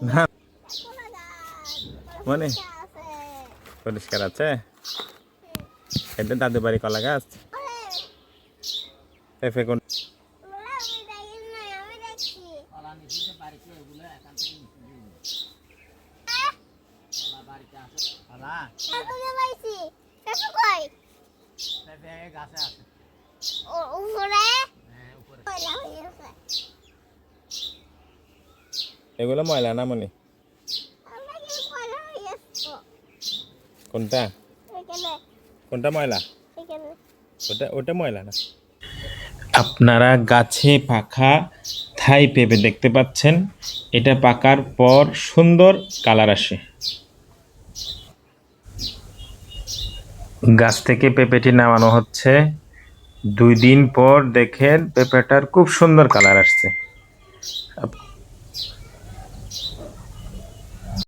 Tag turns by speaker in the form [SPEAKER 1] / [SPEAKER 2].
[SPEAKER 1] না
[SPEAKER 2] গাছ
[SPEAKER 1] মানে?
[SPEAKER 2] আছে
[SPEAKER 1] পরিষ্কার আছে? এটা দাদু বাড়ি কলা গাছ? পেঁপে কোন
[SPEAKER 2] ওরা আমি দেখি না আমি দেখছি
[SPEAKER 3] কলা নিচে বাড়িতে এগুলো এখান থেকে নিচে দিয়ে দিন। কলা বাড়িতে আছে কলা
[SPEAKER 2] এখনও পাইছি পেঁপে কই
[SPEAKER 3] পেঁপে গাছে আছে
[SPEAKER 2] ও উপরে
[SPEAKER 3] হ্যাঁ উপরে
[SPEAKER 2] কয়লা হয়ে গেছে
[SPEAKER 1] এগুলো ময়লা না মনি? কোনটা? কোনটা ময়লা? ওটা ওটা ময়লা না। আপনারা গাছে পাখা থাই পেঁপে দেখতে পাচ্ছেন। এটা পাকার পর সুন্দর কালার আসে। গাছ থেকে পেঁপেটি নামানো হচ্ছে। দুই দিন পর দেখেন পেঁপেটার খুব সুন্দর কালার আসছে।